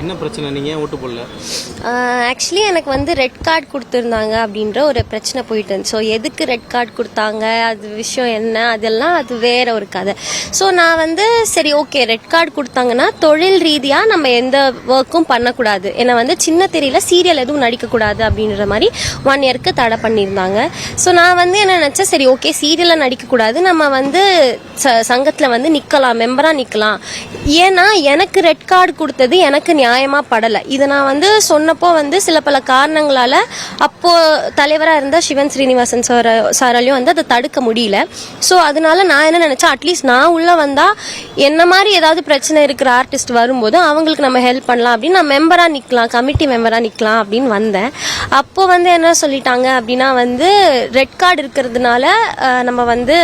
என்ன பிரச்சனை? நீங்க ஏன் ஓட்டு போடல? ஆக்சுவலி எனக்கு வந்து ரெட் கார்டு கொடுத்துருந்தாங்க அப்படின்ற ஒரு பிரச்சனை போயிட்டு இருந்துச்சு ஸோ எதுக்கு ரெட் கார்டு கொடுத்தாங்க? அது விஷயம் என்ன? அதெல்லாம் அது வேற ஒரு கதை. ஸோ நான் வந்து சரி ஓகே ரெட் கார்டு கொடுத்தாங்கன்னா தொழில் ரீதியாக நம்ம எந்த ஒர்க்கும் பண்ணக்கூடாது. ஏன்னா வந்து சின்ன தெரியல சீரியல் எதுவும் நடிக்கக்கூடாது அப்படின்ற மாதிரி ஒன் இயர்க்கு தடை பண்ணியிருந்தாங்க. ஸோ நான் வந்து என்ன நினச்சேன்? சரி ஓகே சீரியலில் நடிக்கக்கூடாது. நம்ம வந்து ச சங்கத்தில் வந்து நிற்கலாம் மெம்பராக நிற்கலாம் ஏன்னா எனக்கு ரெட் கார்டு கொடுத்தது எனக்கு நியாயமாக படலை. இதை நான் வந்து சொன்னப்போ வந்து சில பல காரணங்களால் அப்போது தலைவராக இருந்த சிவன் ஸ்ரீனிவாசன் சார சாராலையும் வந்து அதை தடுக்க முடியல. ஸோ அதனால நான் என்ன நினச்சேன் அட்லீஸ்ட் நான் உள்ளே வந்தால் என்ன மாதிரி ஏதாவது பிரச்சனை இருக்கிற ஆர்டிஸ்ட் வரும்போது அவங்களுக்கு நம்ம ஹெல்ப் பண்ணலாம் அப்படின்னு நான் மெம்பராக நிற்கலாம் கமிட்டி மெம்பராக நிற்கலாம் அப்படின்னு வந்தேன். அப்போ வந்து என்ன சொல்லிட்டாங்க அப்படின்னா வந்து ரெட் கார்டு இருக்கிறதுனால நம்ம வந்து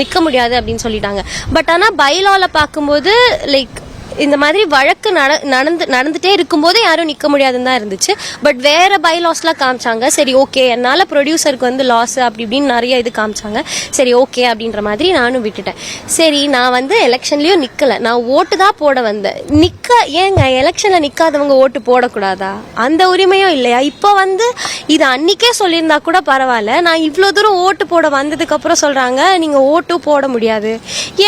நிற்க முடியாது அப்படின்னு சொல்லிட்டாங்க. பட் ஆனால் பைலாவில் பார்க்கும்போது லைக் இந்த மாதிரி வழக்கு நடந்து நடந்துட்டே இருக்கும்போது யாரும் நிற்க முடியாதுன்னு தான் இருந்துச்சு. பட் வேற பைலாஸ்லாம் காமிச்சாங்க. சரி ஓகே என்னால் ப்ரொடியூசருக்கு வந்து லாஸ் அப்படி இப்படின்னு நிறைய இது காமிச்சாங்க. சரி ஓகே அப்படின்ற மாதிரி நானும் விட்டுட்டேன். சரி நான் வந்து எலெக்ஷன்லேயும் நிற்கலை நான் ஓட்டு தான் போட வந்தேன். நிற்க ஏங்க எலெக்ஷனில் நிற்காதவங்க ஓட்டு போடக்கூடாதா? அந்த உரிமையும் இல்லையா? இப்போ வந்து இது அன்னைக்கே சொல்லியிருந்தா கூட பரவாயில்ல. நான் இவ்வளோ தூரம் ஓட்டு போட வந்ததுக்கப்புறம் சொல்கிறாங்க நீங்கள் ஓட்டும் போட முடியாது.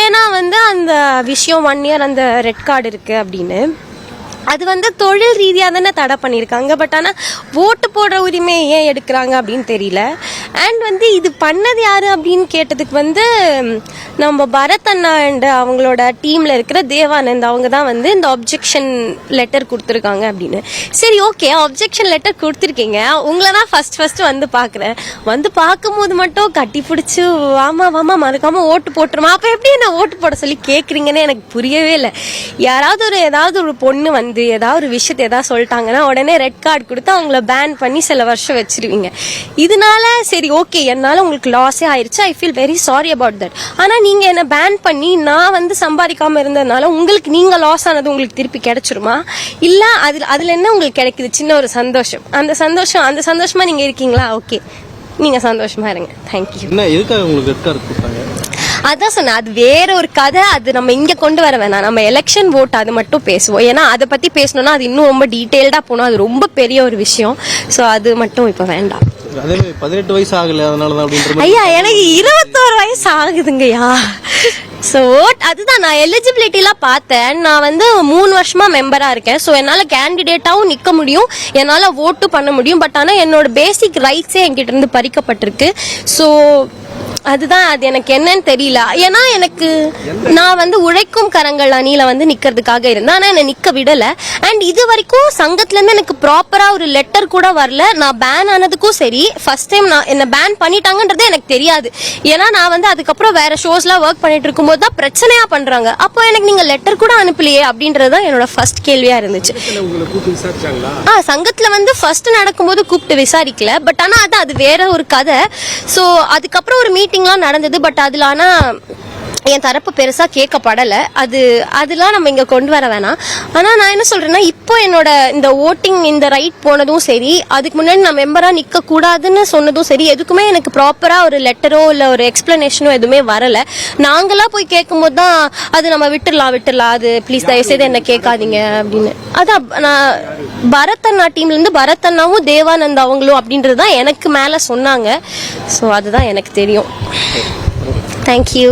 ஏன்னா வந்து அந்த விஷயம் ஒன் இயர் அந்த ரெட் கார்டு இருக்குது அப்படின்னு. அது வந்து தொழில் ரீதியாக தானே தடை பண்ணியிருக்காங்க. பட் ஆனால் ஓட்டு போடுற உரிமையை ஏன் எடுக்கிறாங்க அப்படின்னு தெரியல. அண்ட் வந்து இது பண்ணது யார் அப்படின்னு கேட்டதுக்கு வந்து நம்ம பரத் அண்ணா அண்ட் அவங்களோட டீமில் இருக்கிற தேவானந்த் அவங்க தான் வந்து இந்த அப்ஜெக்ஷன் லெட்டர் கொடுத்துருக்காங்க அப்படின்னு. சரி ஓகே அப்ஜெக்ஷன் லெட்டர் கொடுத்துருக்கீங்க. உங்களை தான் ஃபர்ஸ்ட் ஃபஸ்ட்டு வந்து பார்க்குறேன். வந்து பார்க்கும்போது மட்டும் கட்டி பிடிச்சி வாமா வாமா மறக்காமல் ஓட்டு போட்டுருமா. அப்போ எப்படி என்ன ஓட்டு போட சொல்லி கேட்குறீங்கன்னு எனக்கு புரியவே இல்லை. யாராவது ஒரு ஏதாவது ஒரு பொண்ணு வந்து ஏதாவது ஒரு விஷயத்தை ஏதாவது சொல்லிட்டாங்கன்னா உடனே ரெட் கார்டு கொடுத்து அவங்கள பேன் பண்ணி சில வருஷம் வச்சிருவீங்க. இதனால சரி ஓகே என்னால் உங்களுக்கு லாஸே ஆயிருச்சு. I feel very sorry about that ஆனால் நீங்கள் என்னை பேன் பண்ணி நான் வந்து சம்பாதிக்காம இருந்ததுனால உங்களுக்கு நீங்கள் லாஸ் ஆனது உங்களுக்கு திருப்பி கிடைச்சிருமா? இல்லை அதில் அதில் என்ன உங்களுக்கு கிடைக்குது? சின்ன ஒரு சந்தோஷம். அந்த சந்தோஷம் அந்த சந்தோஷமா நீங்கள் இருக்கீங்களா? ஓகே நீங்கள் சந்தோஷமா இருங்க. தேங்க்யூ என்ன எதுக்காக உங்களுக்கு ரெட் கார்டு கொடுத்தாங்க? அதான் சொன்னேன் அது வேற ஒரு கதை. அது நம்ம இங்க கொண்டு வர வேணாம். நம்ம எலெக்ஷன் ஓட் அது மட்டும் பேசுவோம். ஏன்னா அதை பத்தி பேசணும்னா அது இன்னும் ரொம்ப டீட்டெயில்டா போகணும். அது ரொம்ப பெரிய ஒரு விஷயம். ஸோ அது மட்டும் இப்போ வேண்டாம். அதே மாதிரி பதினெட்டு வயசு ஆகல அதனால தான் அப்படின்ற ஐயா எனக்கு இருபத்தோரு வயசு ஆகுதுங்கய்யா. ஸோ அதுதான் நான் எலிஜிபிலிட்டிலாம் பார்த்தேன். நான் வந்து மூணு வருஷமா மெம்பராக இருக்கேன். ஸோ என்னால் கேண்டிடேட்டாகவும் நிற்க முடியும். என்னால் ஓட்டு பண்ண முடியும். பட் ஆனால் என்னோட பேசிக் ரைட்ஸே என்கிட்ட இருந்து பறிக்கப்பட்டிருக்கு. ஸோ அதுதான் அது எனக்கு என்னன்னு தெரியல. ஏன்னா எனக்கு நான் வந்து உழைக்கும் கரங்கள் அணியில வந்து நிக்கிறதுக்காக இருந்தேன். ஆனா என்னை நிக்க விடல. அண்ட் இது வரைக்கும் சங்கத்துல இருந்து எனக்கு ப்ராப்பரா ஒரு லெட்டர் கூட வரல. நான் பேன் ஆனதுக்கும் சரி ஃபர்ஸ்ட் டைம் நான் என்ன பேன் பண்ணிட்டாங்கன்றதே எனக்கு தெரியாது. ஏன்னா நான் வந்து அதுக்கப்புறம் வேற ஷோஸ்லாம் ஒர்க் பண்ணிட்டு இருக்கும்போது தான் பிரச்சனையா பண்றாங்க. அப்போ எனக்கு நீங்க லெட்டர் கூட அனுப்பலையே அப்படின்றது தான் என்னோட ஃபர்ஸ்ட் கேள்வியா இருந்துச்சு. ஆ சங்கத்துல வந்து ஃபர்ஸ்ட் நடக்கும்போது கூப்பிட்டு விசாரிக்கல. பட் ஆனா அது அது வேற ஒரு கதை. ஸோ அதுக்கப்புறம் ஒரு மீட்டிங்லாம் நடந்தது பட் அதில் ஆனால் என் தரப்பு பெருசா கேட்கப்படல. அது அதெல்லாம் நம்ம இங்க கொண்டு வர வேணாம். ஆனா நான் என்ன சொல்றேன்னா இப்போ என்னோட இந்த ஓட்டிங் இந்த ரைட் போனதும் சரி அதுக்கு முன்னாடி நான் மெம்பரா நிக்க கூடாதுன்னு சொன்னதும் சரி எதுக்குமே எனக்கு ப்ராப்பரா ஒரு லெட்டரோ இல்ல ஒரு எக்ஸ்பிளனேஷனோ எதுவுமே வரல. நாங்களா போய் கேட்கும்போது தான் அது நம்ம விட்டுடலாம் விட்டுடலாம் அது ப்ளீஸ் தயவுசெய்து என்ன கேட்காதீங்க அப்படின்னு. அதான் நான் பரத் அண்ணா டீம்ல இருந்து பரத் அண்ணாவும் தேவானந்த் அவங்களும் அப்படின்றது தான் எனக்கு மேல சொன்னாங்க. ஸோ அதுதான் எனக்கு தெரியும். தேங்க்யூ